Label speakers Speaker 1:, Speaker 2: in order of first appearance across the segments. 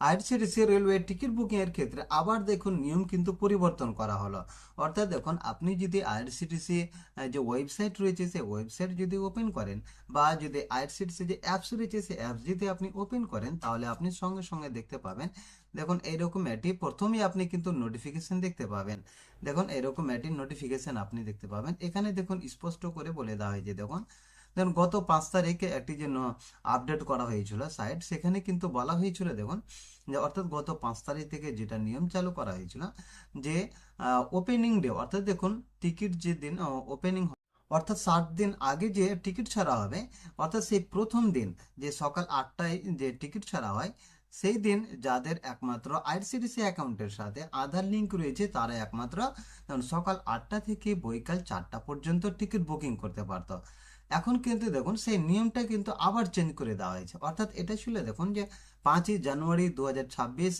Speaker 1: IRCTC railway ticket booking এর ক্ষেত্রে আবার দেখুন নিয়ম কিন্তু পরিবর্তন করা হলো। অর্থাৎ দেখুন, আপনি যদি আইআরসিটিসি যে ওয়েবসাইট রয়েছে, সেই ওয়েবসাইট যদি ওপেন করেন বা যদি আইআরসিটিসি যে অ্যাপস রয়েছে, সেই অ্যাপস যদি আপনি ওপেন করেন, তাহলে আপনি সঙ্গে সঙ্গে দেখতে পাবেন, দেখুন এইরকম এটি প্রথমেই আপনি কিন্তু নোটিফিকেশন দেখতে পাবেন। দেখুন এরকম এটির নোটিফিকেশন আপনি দেখতে পাবেন। এখানে দেখুন স্পষ্ট করে বলে দেওয়া হয়েছে, দেখুন দেখুন, গত পাঁচ তারিখে একটি যে আপডেট করা হয়েছিল সাইট সেখানে কিন্তু বলা হয়েছিল, দেখুন, যে অর্থাৎ গত পাঁচ তারিখ থেকে যেটা নিয়ম চালু করা হয়েছিল, যে ওপেনিং ডে অর্থাৎ দেখুন টিকিট যে দিন ওপেনিং অর্থাৎ ষাট দিন আগে যে টিকিট ছাড়া হবে, অর্থাৎ সেই প্রথম দিন, যে সকাল আটটায় যে টিকিট ছাড়া হয়, সেই দিন যাদের একমাত্র আইআরসিটিসি অ্যাকাউন্টের সাথে আধার লিঙ্ক রয়েছে, তারা একমাত্র সকাল আটটা থেকে বৈকাল চারটা পর্যন্ত টিকিট বুকিং করতে পারতো। এখন কিন্তু দেখুন, সেই নিয়মটা কিন্তু আবার চেঞ্জ করে দেওয়া হয়েছে। অর্থাৎ এটা ছিল দেখুন যে, পাঁচই জানুয়ারি দু হাজার ছাব্বিশ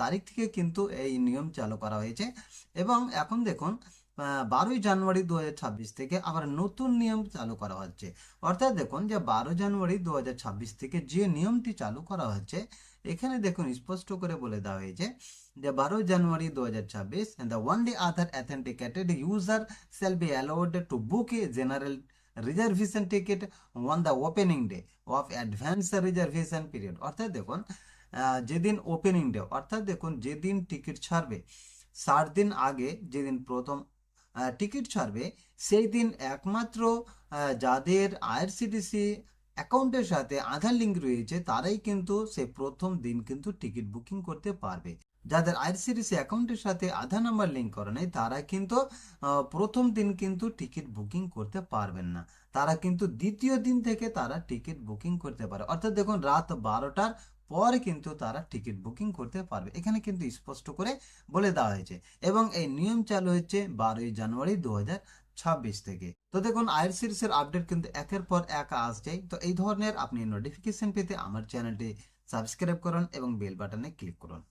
Speaker 1: তারিখ থেকে কিন্তু এই নিয়ম চালু করা হয়েছে। এবং এখন দেখুন বারোই জানুয়ারি দু হাজার ছাব্বিশ থেকে আবার নতুন নিয়ম চালু করা হচ্ছে। অর্থাৎ দেখুন যে, বারো জানুয়ারি দু হাজার ছাব্বিশ থেকে যে নিয়মটি চালু করা হচ্ছে, এখানে দেখুন স্পষ্ট করে বলে দেওয়া হয়েছে যে বারো জানুয়ারি দু হাজার ছাব্বিশ the one day Aadhaar authenticated user shall be allowed to book a general reservation ticket on the opening day of advance reservation period অর্থাৎ দেখুন যেদিন ওপেনিং ডে অর্থাৎ দেখুন যেদিন টিকিট ছাড়বে ষাট দিন আগে যেদিন প্রথম টিকিট ছাড়বে, সেই দিন একমাত্র যাদের আইআরসিটিসি অ্যাকাউন্টের সাথে আধার লিঙ্ক রয়েছে, তারাই কিন্তু সে প্রথম দিন কিন্তু টিকিট বুকিং করতে পারবে। যাদের আইআরসিটিসি অ্যাকাউন্টের সাথে আধার নাম্বার লিঙ্ক করা নেই, তারা কিন্তু প্রথম দিন কিন্তু টিকিট বুকিং করতে পারবেন না। তারা কিন্তু দ্বিতীয় দিন থেকে তারা টিকিট বুকিং করতে পারে। অর্থাৎ দেখুন, রাত বারোটার পর কিন্তু তারা টিকিট বুকিং করতে পারবে। এখানে কিন্তু স্পষ্ট করে বলে দেওয়া হয়েছে। এবং এই নিয়ম চালু হচ্ছে বারোই জানুয়ারি দু ছাব্বিশ থেকে। তো দেখুন আইআরসিটিস এর আপডেট কিন্তু একের পর এক আসছে। তো এই ধরনের আপনি নোটিফিকেশন পেতে আমার চ্যানেলটি সাবস্ক্রাইব করুন এবং বেল বাটনে ক্লিক করুন।